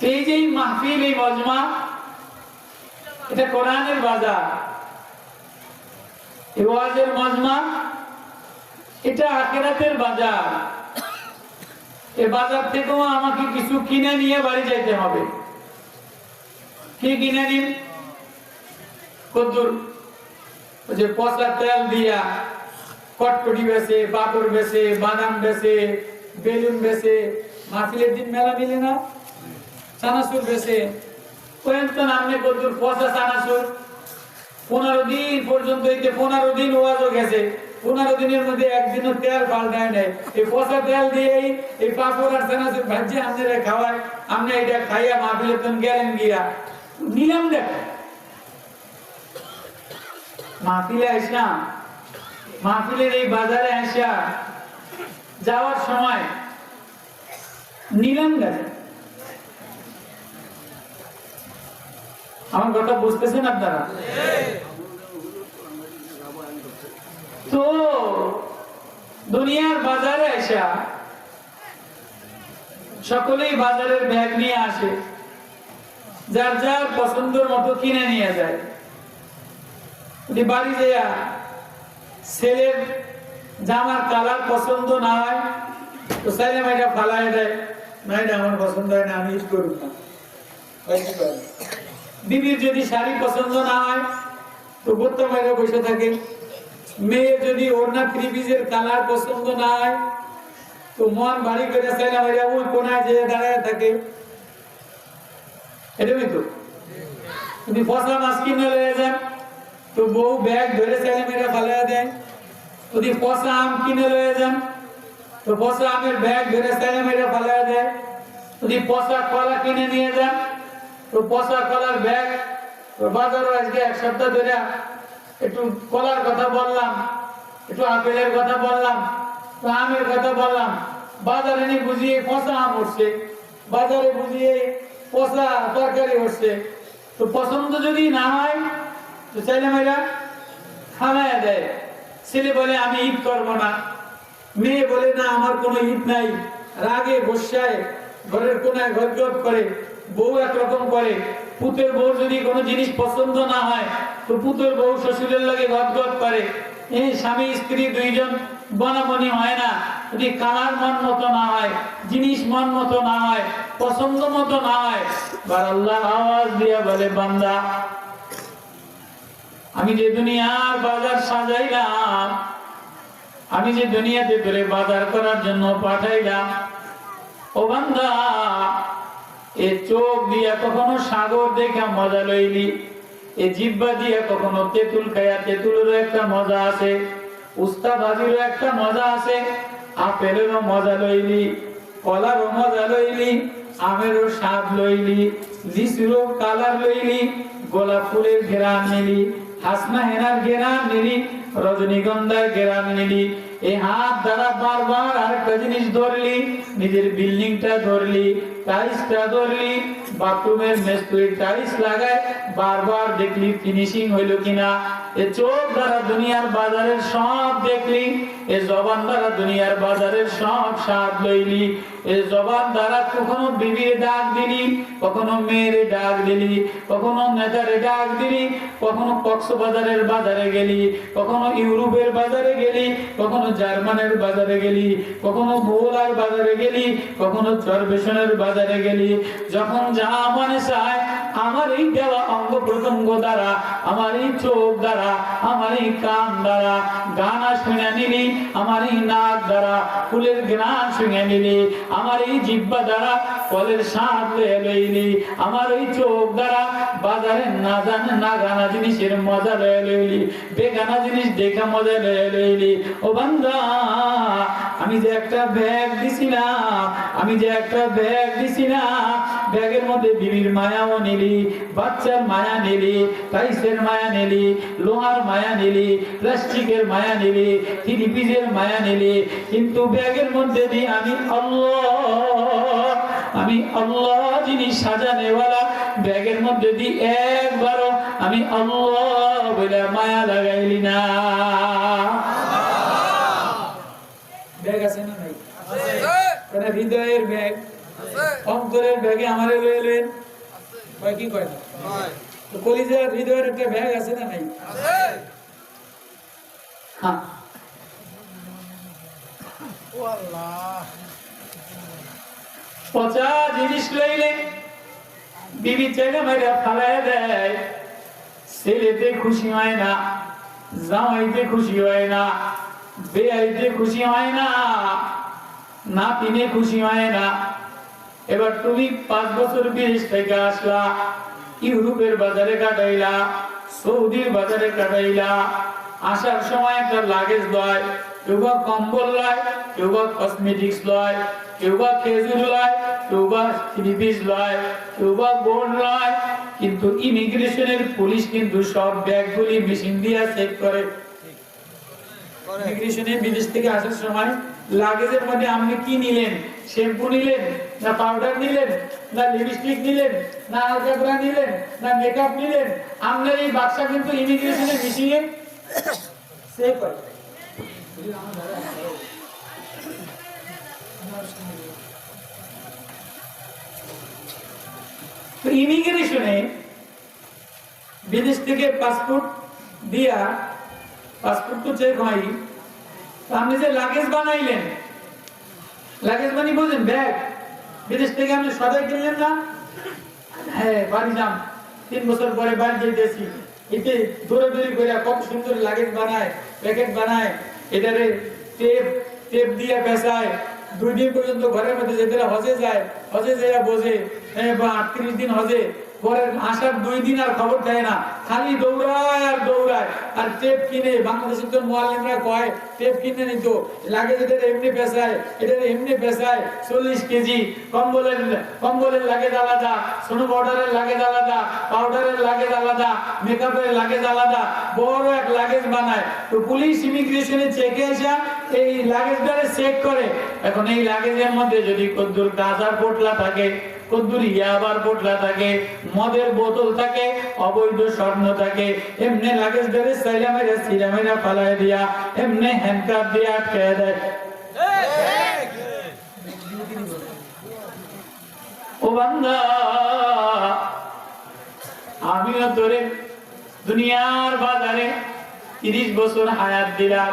এই যে মাহফিল, এই মজমা, এটা কোরআনের বাজার। ওয়াজের মজমা, এটা আখেরাতের বাজার। এ বাজার থেকেও আমাকে কিছু কিনে নিয়ে বাড়ি যাইতে হবে। কি কিনে নিন? কদ্দুর। যে পচা তেল দিয়া কটকটি বেছে পাপড় বেছে, বাদাম বেছে, বেলুন বেছে, মাহফিলের দিন মেলা মিলে না? চানাচুর বেছে কোয়েন তো নামনে কদ্দুর পচা চানাচুর। পনেরো দিন পর্যন্ত যে পনেরো দিন ওয়াজও গেছে। পনেরো দিনের মধ্যে একদিনও তেল পাল্টায় নেয় এই পচা তেল দিয়েই এই পাপড় আর চানাচুর ভাজিয়ে আপনারা খাওয়ায়, আপনি এটা খাইয়া মাহফিলে তুমি গেলেন গিয়া। নিলাম দেখ। মাহফিলে আইসা মাহফিলের এই বাজারে আসা যাওয়ার সময় নিলাম দেখ। আমার কথা বুঝতেছেন আপনারা? তো, দুনিয়ার বাজারে আসা সকলেই বাজারের ব্যাগ নিয়ে আসে। যার যার পছন্দের মতো কিনে নিয়ে যায়। যদি বাড়ি যাইয়া ছেলের জামার কালার পছন্দ না হয়, তো চাইলে এটা ফালাই দেয় এটা আমার পছন্দ হয় না, আমি ইউজ করব না। বিবির যদি শাড়ি পছন্দ না হয়, তো বোত্তা মাইরা বসে থাকে। মেয়ে যদি ওড়না পিসের কালার পছন্দ না হয়, তো মন বাড়ি করে চাইলে ওই কোনায় যে দাঁড়ায় থাকে। এটাই তো? যদি ফসা মাছ কিনে লয়ে যান, তো বউ ব্যাগ ধরে চাইলে মেরে ফালাই দেয়। যদি পচা আম কিনে লয়ে যান, তো পচা আমের ব্যাগ ধরে চাইলে মেরে ফালাই দেয়। যদি পচা কলা কিনে নিয়ে যান তো পচা কলার ব্যাগ। বাজারও আজকে এক সপ্তাহ ধরে একটু কলার কথা বললাম, একটু আপেলের কথা বললাম আমের কথা বললাম। বাজারে নিয়ে বুঝিয়ে পচা আম উঠছে। বাজারে বুঝিয়ে পচা তরকারি উঠছে। তো পছন্দ যদি না হয়, তো ছেলে মেয়েরা খানায় দেয়। ছেলে বলে, আমি ঈদ করব না। মেয়ে বলে, না, আমার কোনো ঈদ নাই। রাগে বসায় ঘরের কোনায় ঘর করে। বউ একরকম করে। পুতের বউ যদি কোনো জিনিস পছন্দ না হয়, তো পুতের বউ শ্বশুরের লাগে গদগদ করে। এই স্বামী, স্ত্রী দুইজন বনাবনি হয় না। যদি কালার মন মতো না হয়, জিনিস মন মতো না হয়, পছন্দ মতো না হয় বার আল্লাহ আওয়াজ দিয়া বলে, বান্দা, আমি যে দুনিয়ার বাজার সাজাইলাম, আমি যে দুনিয়াতে তোরে বাজার করার জন্য পাঠাইলাম, ও বান্দা এ চোখ দিয়া কখনো সাগর দেখা মজা লইলি। এ জিব্বা দিয়া কখনো তেঁতুল খাইয়া তেঁতুলেরও একটা মজা আছে। উস্তা ভাজিরও একটা মজা আছে। আপেলেরও মজা লইলি। কলারও মজা লইলি। আমেরও স্বাদ লইলি। লিচুরও কালার লইলি। গোলাপ ফুলের ঘেরান নিলি। হাসনা হেনার ঘেরান নিলি। রজনীগন্ধার ঘেরান নিলি। এই হাত দ্বারা বারবার আরেকটা জিনিস ধরলি, নিজের বিল্ডিংটা ধরলি, টাইলসটা ধরলি, বাথরুমের মেস্তুরি টাইলস লাগায় বারবার দেখলি ফিনিশিং হইল কিনা। এ চোখ দ্বারা দুনিয়ার বাজারের সব দেখলি, এ জবান দ্বারা দুনিয়ার বাজারের সব স্বাদ লইলি। এ জবান দ্বারা কখনো বিবির ডাক দিলি, কখনো মেয়ের ডাক দিলি, কখনো নেতারে ডাক দিলি, কখনো কক্সবাজারের বাজারে গেলি, কখনো ইউরোপের বাজারে গেলি, কখনো জার্মানের বাজারে গেলি, কখনো ভোলার বাজারে গেলি, কখনো চরবেশনের বাজারে গেলি। যখন যা মনে চায় আমার এই দেওয়া অঙ্গ প্রত্যঙ্গ দ্বারা, আমার এই চোখ দ্বারা, আমার এই কান দ্বারা, গানা শুনে নিলি, আমার এই নাক দ্বারা, ফুলের গ্রান শুনে নিলি, আমার এই জিব্বা দ্বারা ফলের স্বাদ লইলি, আমার এই চোখ দ্বারা বাজারে না জানে না গানা জিনিসের মজা লয়ে লইলি, বেগানা জিনিস দেখা মজা লয়ে লইলি। ও বান্দা, আমি যে একটা ব্যাগ দিছিলাম আমি যে একটা ব্যাগ দিছিলাম ব্যাগের মধ্যে বিবির মায়াও নিলি বাচ্চার মায়া নিলি টাইসের মায়া নিলি লোহার মায়া নিলি প্লাস্টিকের মায়া নিলি থ্রি পিসের মায়া নিলি কিন্তু ব্যাগের মধ্যে দিয়ে আমি আল্লাহ আমি আল্লাহ জিনিস সাজানেওয়ালা ব্যাগের মধ্যে দিয়ে একবারও আমি আল্লাহ বলে মায়া লাগাইলি না। ব্যাগ আছে না ভাই হৃদয়ের ব্যাগ অন্তরের ব্যাগে আমারে লয়ে লয়েন কয় কি কয় না তো কলিজার হৃদয়ের একটা ব্যাগ আছে না নাই? হ্যাঁ। পচা জিনিস লইলে বিবি চাইলে মাইরা ফালাই দেয়। ছেলেতে খুশি হয় না জামাইতে খুশি হয় না বেআইতে খুশি হয় না নাতিনে খুশি হয় না। এবার তুমি পাঁচ বছর বিদেশ থেকে আসলা ইউরোপের বাজারে কাটাইলা সৌদির বাজারে কাটাইলা। আসার সময় একটা লাগেজ লয় কেউ বা কম্বল লয় কেউ বা কসমেটিক্স লয় কেউ বা খেজুর লয় কেউ বা থ্রি পিস লয় কেউ বা বোর্ড লয়। কিন্তু ইমিগ্রেশনের পুলিশ কিন্তু সব ব্যাগগুলি মেশিন দিয়ে চেক করে। ইমিগ্রেশনে বিদেশ থেকে আসার সময় লাগেজের মধ্যে আপনি কি নিলেন? শ্যাম্পু নিলেন, না পাউডার নিলেন, না লিপস্টিক নিলেন, না আলকাপড়া নিলেন, না মেকআপ নিলেন, আপনার এই বাক্সা কিন্তু ইমিগ্রেশনে মিশিয়ে করে তো ইমিগ্রেশনে বিদেশ থেকে পাসপোর্ট দিয়া পাসপোর্ট তো চেক হয়। আপনি যে লাগেজ বানাইলেন লাগেজ মানে বুঝলেন ব্যাগ। বিদেশ থেকে আমি সদাই কিনলেন না? হ্যাঁ বাড়ি যান। তিন বছর পরে বাড়ি যেতেছি এতে দৌড়ে দৌড়ি করে কত সুন্দর লাগেজ বানায় প্যাকেট বানায়। এটারে টেপ টেপ দিয়ে পেঁচায়। দুই দিন পর্যন্ত ঘরের মধ্যে যেতে হজে যায় হজে যেরা বোঝে হ্যাঁ, বা আটত্রিশ দিন হজে। আসার দুই দিন আর খবর দেয় না। খালি দৌড়ায় দৌড়ায়। আর কিনে বাংলাদেশের তো লাগে যেটা এমনি পেশায় এটা এমনি পেশায় চল্লিশ কেজি, কম্বলের কম্বলের লাগেজ আলাদা, সোনো পাউডারের লাগেজ আলাদা পাউডারের লাগেজ আলাদা মেকআপের লাগেজ আলাদা, বড় এক লাগেজ বানায়। তো পুলিশ ইমিগ্রেশনে চেকে আসা এই লাগেজটারে চেক করে। এখন এই লাগেজের মধ্যে যদি কদ্দুর গাজার পোটলা থাকে কদ্দুর ইয়াবার পোটলা থাকে মদের বোতল থাকে অবৈধ স্বর্ণ থাকে। এমনি লাগেজ ধরে সাইলা মেরা সিরা মেরা ফালাই দিয়া এমনি হ্যান্ডকাপ দিয়ে আটকে দেয়। ও বান্দা আমিও তোরে দুনিয়ার বাজারে তিরিশ বছর হায়াত দিলাম।